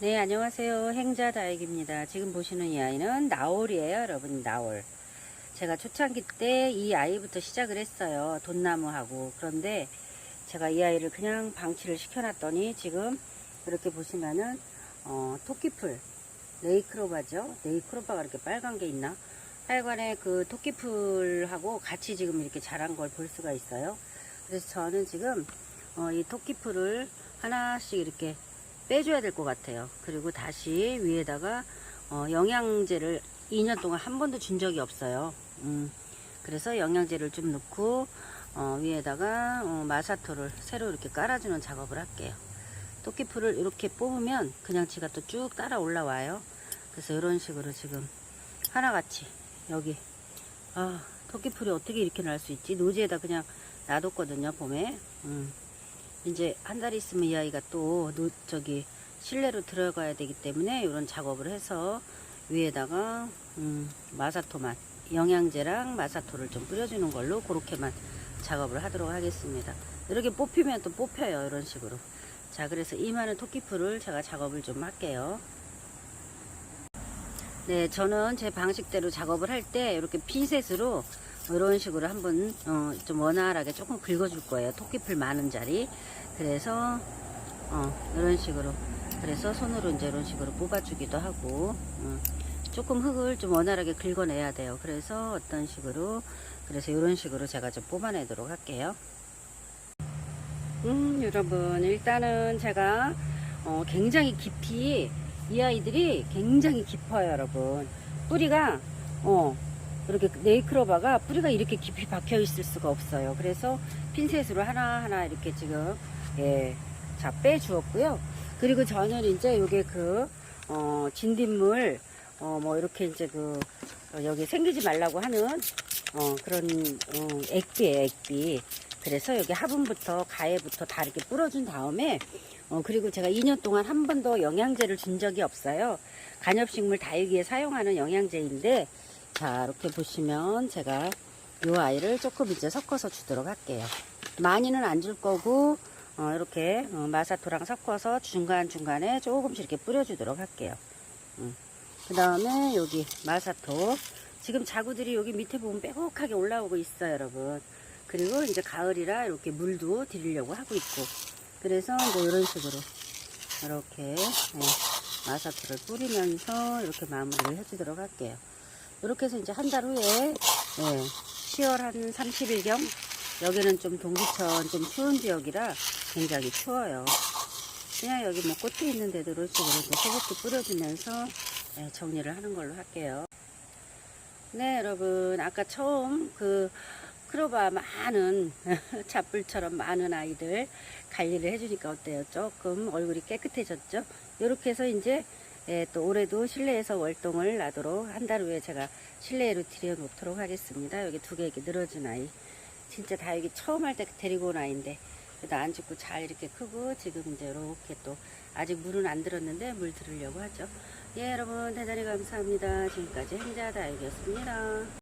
네, 안녕하세요. 행자 다육입니다. 지금 보시는 이 아이는 나올이에요, 여러분. 나올. 제가 초창기 때 이 아이부터 시작을 했어요. 돈나무하고. 그런데 제가 이 아이를 그냥 방치를 시켜놨더니 지금 이렇게 보시면은, 어, 토끼풀. 네이크로바죠? 네이크로바가 이렇게 빨간 게 있나? 하여간에 그 토끼풀하고 같이 지금 이렇게 자란 걸 볼 수가 있어요. 그래서 저는 지금, 어, 이 토끼풀을 하나씩 이렇게 빼줘야 될 것 같아요. 그리고 다시 위에다가 어, 영양제를 2년 동안 한 번도 준 적이 없어요. 음, 그래서 영양제를 좀 넣고 어, 위에다가 어, 마사토를 새로 이렇게 깔아주는 작업을 할게요. 토끼풀을 이렇게 뽑으면 그냥 지가 또 쭉 따라 올라와요. 그래서 이런 식으로 지금 하나같이 여기 아 토끼풀이 어떻게 이렇게 날 수 있지? 노지에다 그냥 놔뒀거든요 봄에. 음. 이제 한 달 있으면 이 아이가 또 노, 저기 실내로 들어가야 되기 때문에 이런 작업을 해서 위에다가 음, 마사토만 영양제랑 마사토를 좀 뿌려주는 걸로 그렇게만 작업을 하도록 하겠습니다. 이렇게 뽑히면 또 뽑혀요 이런 식으로. 자 그래서 이 많은 토끼풀을 제가 작업을 좀 할게요. 네 저는 제 방식대로 작업을 할 때 이렇게 핀셋으로 이런 식으로 한번 어, 좀 원활하게 조금 긁어줄 거예요. 토끼풀 많은 자리. 그래서 어, 이런 식으로 그래서 손으로 이제 이런 식으로 뽑아주기도 하고 음, 조금 흙을 좀 원활하게 긁어내야 돼요. 그래서 어떤 식으로 그래서 이런 식으로 제가 좀 뽑아내도록 할게요. 음 여러분 일단은 제가 어, 굉장히 깊이 이 아이들이 굉장히 깊어요 여러분 뿌리가 어 이렇게 네이크로바가 뿌리가 이렇게 깊이 박혀 있을 수가 없어요. 그래서 핀셋으로 하나하나 이렇게 지금 예, 자 빼주었고요. 그리고 저는 이제 요게 그 어, 진딧물 어, 뭐 이렇게 이제 그 어, 여기 생기지 말라고 하는 어, 그런 어, 액비예요, 액비. 그래서 여기 화분부터 가해부터 다 이렇게 뿌려준 다음에 어, 그리고 제가 2년 동안 한 번도 영양제를 준 적이 없어요. 간엽식물 다육이에 사용하는 영양제인데 자 이렇게 보시면 제가 이 아이를 조금 이제 섞어서 주도록 할게요. 많이는 안 줄 거고 어, 이렇게 어, 마사토랑 섞어서 중간중간에 조금씩 이렇게 뿌려주도록 할게요. 음. 그 다음에 여기 마사토. 지금 자구들이 여기 밑에 보면 빼곡하게 올라오고 있어요 여러분. 그리고 이제 가을이라 이렇게 물도 드리려고 하고 있고. 그래서 이제 이런 식으로 이렇게 네, 마사토를 뿌리면서 이렇게 마무리를 해주도록 할게요 이렇게 해서 이제 한 달 후에 예, 10월 한 30일경 여기는 좀 동기천 좀 추운 지역이라 굉장히 추워요. 그냥 여기 뭐 꽃이 있는 데도 이런 식으로 이제 소복도 뿌려주면서 예, 정리를 하는 걸로 할게요. 네 여러분 아까 처음 그 크로바 많은 잡불처럼 많은 아이들 관리를 해주니까 어때요? 조금 얼굴이 깨끗해졌죠? 이렇게 해서 이제 예, 또 올해도 실내에서 월동을 나도록 한 달 후에 제가 실내로 들여 놓도록 하겠습니다. 여기 두 개 이렇게 늘어진 아이. 진짜 다육이 처음 할 때 데리고 온 아이인데 그래도 안 죽고 잘 이렇게 크고 지금 이제 이렇게 또 아직 물은 안 들었는데 물 들으려고 하죠. 예, 여러분 대단히 감사합니다. 지금까지 행자 다육이었습니다.